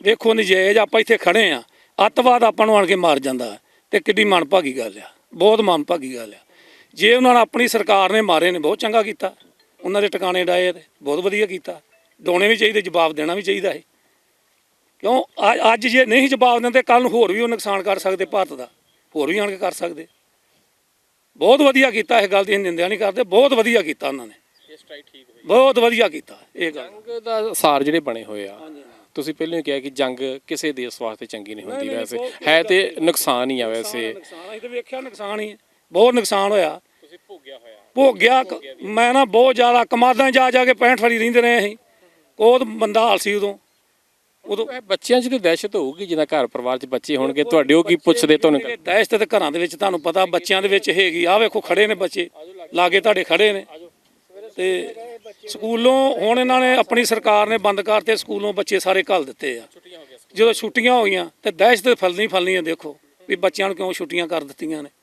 ਵੇਖੋ ਨਜਾਇਜ਼ ਆਪਾਂ ਇੱਥੇ ਖੜੇ ਆ। ਅੱਤਵਾਦ ਆਪਾਂ ਨੂੰ ਆਣ ਕੇ ਮਾਰ ਜਾਂਦਾ ਤੇ ਕਿੱਡੀ ਮਨਭਾਗੀ ਗੱਲ ਆ। ਬਹੁਤ ਮਨਭਾਗੀ ਗੱਲ ਆ। ਜੇ ਉਹਨਾਂ ਨੇ ਆਪਣੀ ਸਰਕਾਰ ਨੇ ਮਾਰੇ ਨੇ ਬਹੁਤ ਚੰਗਾ ਕੀਤਾ। ਉਹਨਾਂ ਦੇ ਟਿਕਾਣੇ ਡਾਏ ਤੇ ਬਹੁਤ ਵਧੀਆ ਕੀਤਾ। ਡਾਉਣੇ ਵੀ ਚਾਹੀਦੇ ਜਵਾਬ ਦੇਣਾ ਵੀ ਚਾਹੀਦਾ ਹੈ ਕਿਉਂ? ਅੱਜ ਜੇ ਨਹੀਂ ਜਵਾਬ ਦਿੰਦੇ ਕੱਲ ਨੂੰ ਹੋਰ ਵੀ ਉਹ ਨੁਕਸਾਨ ਕਰ ਸਕਦੇ ਭਾਰਤ ਦਾ। ਹੋਰ ਵੀ ਆਣ ਕੇ ਕਰ ਸਕਦੇ। ਬਹੁਤ ਵਧੀਆ ਕੀਤਾ ਇਹ ਗੱਲ ਦੀ ਨਿੰਦਿਆ ਨਹੀਂ ਕਰਦੇ। ਬਹੁਤ ਵਧੀਆ ਕੀਤਾ ਉਹਨਾਂ ਨੇ। ਬਹੁਤ ਵਧੀਆ ਕੀਤਾ ਇਹ ਗੱਲ। ਜੰਗ ਦਾ ਸਾਰ ਜਿਹੜੇ ਬਣੇ ਹੋਏ ਆ ਤੁਸੀਂ ਪਹਿਲਾਂ ਹੀ ਕਿਹਾ ਕਿ ਜੰਗ ਕਿਸੇ ਦੇਸ਼ ਵਾਸਤੇ ਚੰਗੀ ਨਹੀਂ ਹੁੰਦੀ ਵੈਸੇ। ਹੈ ਤੇ ਨੁਕਸਾਨ ਹੀ ਆ ਵੈਸੇ। ਨੁਕਸਾਨ ਅਸੀਂ ਤੇ ਵੇਖਿਆ ਨੁਕਸਾਨ ਹੀ। ਬਹੁਤ ਨੁਕਸਾਨ ਹੋਇਆ। ਤੁਸੀਂ ਭੋਗਿਆ ਹੋਇਆ। ਭੋਗਿਆ ਮੈਂ ਨਾ ਬਹੁਤ ਜ਼ਿਆਦਾ ਕਮਾਦਾਂ ਜਾ ਜਾ ਕੇ 65 ਫੜੀ ਰਹਿੰਦੇ ਰਹੇ ਅਸੀਂ। ਬਹੁਤ ਬੰਦਾ ਹਾਲ ਸੀ ਉਦੋਂ। ਉਦੋਂ ਬੱਚਿਆਂ 'ਚ ਤੇ ਦਹਿਸ਼ਤ ਹੋਊਗੀ ਜਿਹਦਾ ਘਰ ਪਰਿਵਾਰ 'ਚ ਬੱਚੇ ਹੋਣਗੇ ਤੁਹਾਡੇ ਉਹ ਕੀ ਪੁੱਛਦੇ ਤੁਹਾਨੂੰ? ਦਹਿਸ਼ਤ ਤੇ ਘਰਾਂ ਦੇ ਵਿੱਚ ਤੁਹਾਨੂੰ ਪਤਾ ਬੱਚਿਆਂ ਦੇ ਵਿੱਚ ਹੈਗੀ ਆ। ਵੇਖੋ ਖੜੇ ਨੇ ਬੱਚੇ। ਲਾਗੇ। ਤੁਹਾਡੇ ਖੜੇ ਨੇ। ਤੇ ਸਕੂਲੋਂ ਹੁਣ ਇਹਨਾਂ ਨੇ ਆਪਣੀ ਸਰਕਾਰ ਨੇ ਬੰਦ ਕਰਤੇ, ਸਕੂਲੋਂ ਬੱਚੇ ਸਾਰੇ ਘੱਲ ਦਿੱਤੇ ਆ। ਜਦੋਂ ਛੁੱਟੀਆਂ ਹੋਈਆਂ ਤੇ ਦਹਿਸ਼ਤ ਫਲਣੀ ਫਲਣੀ ਆ, ਦੇਖੋ ਵੀ ਬੱਚਿਆਂ ਨੂੰ ਕਿਉਂ ਛੁੱਟੀਆਂ ਕਰ ਦਿੱਤੀਆਂ ਨੇ।